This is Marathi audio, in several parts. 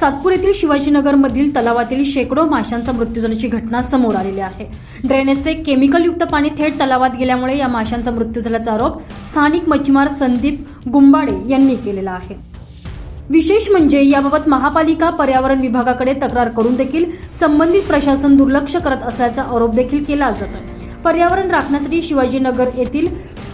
सातपूर येथील शिवाजीनगरमधील तलावातील शेकडो माशांचा मृत्यू झाल्याची घटना समोर आलेली आहे. ड्रेनेजचे केमिकलयुक्त पाणी थेट तलावात गेल्यामुळे या माशांचा मृत्यू झाल्याचा आरोप स्थानिक मच्छीमार संदीप गुंबाडे यांनी केलेला आहे. विशेष म्हणजे याबाबत महापालिका पर्यावरण विभागाकडे तक्रार करून देखील संबंधित प्रशासन दुर्लक्ष करत असल्याचा आरोप देखील केला जातोय पर्यावरण राखण्यासाठी शिवाजीनगर येथील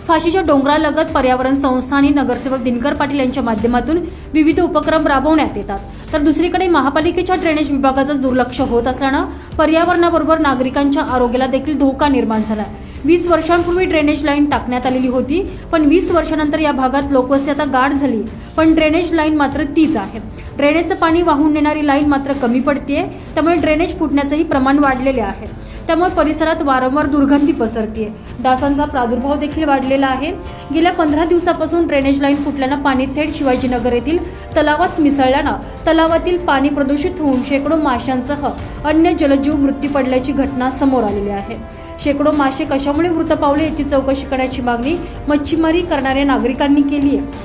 फाशीच्या डोंगरालगत पर्यावरण संस्था आणि नगरसेवक दिनकर पाटील यांच्या माध्यमातून विविध उपक्रम राबवण्यात येतात. तर दुसरीकडे महापालिकेच्या ड्रेनेज विभागाचंच दुर्लक्ष होत असल्यानं पर्यावरणाबरोबर नागरिकांच्या आरोग्याला देखील धोका निर्माण झाला वीस वर्षांपूर्वी ड्रेनेज लाईन टाकण्यात आलेली होती पण वीस वर्षानंतर या भागात लोकवस्ती आता गाढ झाली पण ड्रेनेज लाईन मात्र तीच आहे. ड्रेनेजचं पाणी वाहून नेणारी लाईन मात्र कमी पडतीये त्यामुळे ड्रेनेज फुटण्याचंही प्रमाण वाढलेले आहे. त्यामुळे परिसरात वारंवार दुर्गंधी पसरतीये. डासांचा प्रादुर्भाव देखील वाढलेला आहे. गेल्या पंधरा दिवसापासून ड्रेनेज लाईन फुटल्यानं पाणी थेट शिवाजीनगर येथील तलावात मिसळल्यानं तलावातील पाणी प्रदूषित होऊन शेकडो माशांसह अन्य जलजीव मृत्यू पडल्याची घटना समोर आलेली आहे. शेकडो मासे कशामुळे मृत पावले याची चौकशी करण्याची मागणी मच्छीमारी करणाऱ्या नागरिकांनी केली आहे